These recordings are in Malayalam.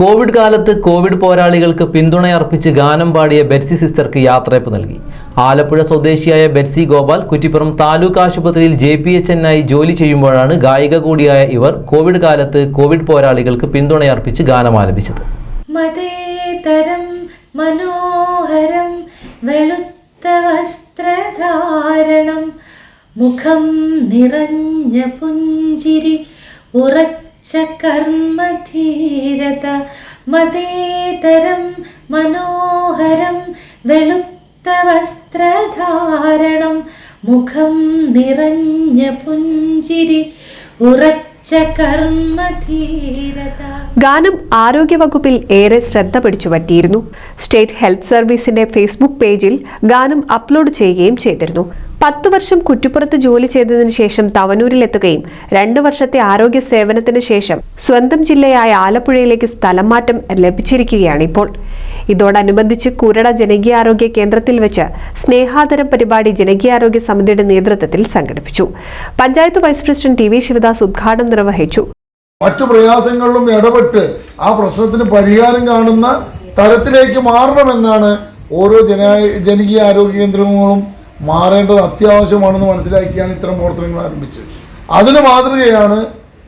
കോവിഡ് കാലത്ത് കോവിഡ് പോരാളികൾക്ക് പിന്തുണയർപ്പിച്ച് ഗാനം പാടിയ ബെറ്റ്സി സിസ്റ്റർക്ക് യാത്രയപ്പ് നൽകി. ആലപ്പുഴ സ്വദേശിയായ ബെറ്റ്സി ഗോപാൽ കുറ്റിപ്പുറം താലൂക്ക് ആശുപത്രിയിൽ ജെ പി എച്ച് എന്നായി ജോലി ചെയ്യുമ്പോഴാണ് ഗായിക കൂടിയായ ഇവർ കോവിഡ് കാലത്ത് കോവിഡ് പോരാളികൾക്ക് പിന്തുണയർപ്പിച്ച് ഗാനം ആലപിച്ചത്. മതേതരം മനോഹരം വെളുത്ത വസ്ത്രധാരണം മുഖം നിറഞ്ഞ പുഞ്ചിരി ഉറച്ച കർമ്മധീരത മതേതരം മനോഹരം വെളുത്ത വസ്ത്രധാരണം മുഖം നിറഞ്ഞ പുഞ്ചിരി കർമ്മധീരത ഗാനം ആരോഗ്യവകുപ്പിൽ ഏറെ ശ്രദ്ധ പിടിച്ചുപറ്റിയിരുന്നു. സ്റ്റേറ്റ് ഹെൽത്ത് സർവീസിന്റെ ഫേസ്ബുക്ക് പേജിൽ ഗാനം അപ്ലോഡ് ചെയ്യുകയും ചെയ്തിരുന്നു. പത്ത് വർഷം കുറ്റിപ്പുറത്ത് ജോലി ചെയ്തതിനു ശേഷം തവനൂരിലെത്തുകയും രണ്ടു വർഷത്തെ ആരോഗ്യ സേവനത്തിന് ശേഷം സ്വന്തം ജില്ലയായ ആലപ്പുഴയിലേക്ക് സ്ഥലം മാറ്റം ലഭിച്ചിരിക്കുകയാണ് ഇപ്പോൾ ഇതോടനുബന്ധിച്ച് കുരട ജനകീയാരോഗ്യ കേന്ദ്രത്തിൽ വെച്ച് സ്നേഹാദരം പരിപാടി ജനകീയാരോഗ്യ സമിതിയുടെ നേതൃത്വത്തിൽ സംഘടിപ്പിച്ചു. Panchayat vice president T V Sivadas ഉദ്ഘാടനം നിർവഹിച്ചു. മറ്റു പ്രയാസങ്ങളിലും ഇടപെട്ട് ആ പ്രശ്നത്തിന് പരിഹാരം കാണുന്ന തരത്തിലേക്ക് മാറണമെന്നാണ് ഓരോ ജന ജനകീയ ആരോഗ്യ കേന്ദ്രങ്ങളും മാറേണ്ടത് അത്യാവശ്യമാണെന്ന് മനസ്സിലാക്കിയാണ് ഇത്തരം പ്രവർത്തനങ്ങൾ ആരംഭിച്ചത്. അതിന് മാതൃകയാണ്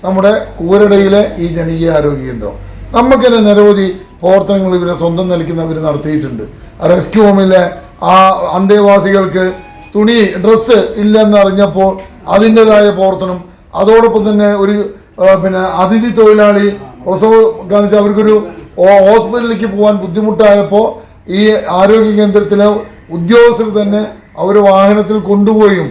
നമ്മുടെ കൂരടയിലെ ഈ ജനകീയ ആരോഗ്യ കേന്ദ്രം. നമുക്ക് നിരവധി പ്രവർത്തനങ്ങൾ ഇവരെ സ്വന്തം നിലയ്ക്കുന്നവർ നടത്തിയിട്ടുണ്ട്. റെസ്ക്യൂ ഹോമിലെ ആ അന്തേവാസികൾക്ക് തുണി ഡ്രസ്സ് ഇല്ലെന്ന് അറിഞ്ഞപ്പോൾ അതിന്റെതായ പ്രവർത്തനം. അതോടൊപ്പം തന്നെ ഒരു പിന്നെ അതിഥി തൊഴിലാളി പ്രസവ കാണിച്ച് അവർക്കൊരു ഹോസ്പിറ്റലിലേക്ക് പോകാൻ ബുദ്ധിമുട്ടായപ്പോൾ ഈ ആരോഗ്യ കേന്ദ്രത്തിലെ ഉദ്യോഗസ്ഥർ തന്നെ അവർ വാഹനത്തിൽ കൊണ്ടുപോയും.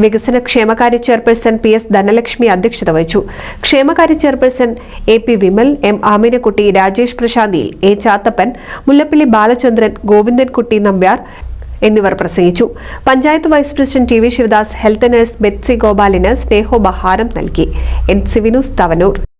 വികസന ക്ഷേമകാര്യ ചെയർപേഴ്സൺ പി എസ് ധനലക്ഷ്മി അധ്യക്ഷത വഹിച്ചു. ക്ഷേമകാര്യ chairperson A P Vimal M Aminakutty Rajesh പ്രശാന്തിയിൽ A Chathappan Mullappally Balachandran Govindankutty Nambiar എന്നിവർ പ്രസംഗിച്ചു. Panchayat vice president T V Sivadas health nurse Betsy ഗോപാലിന് സ്നേഹോപഹാരം നൽകി. എൻ സിവിനുസ് തവനൂർ.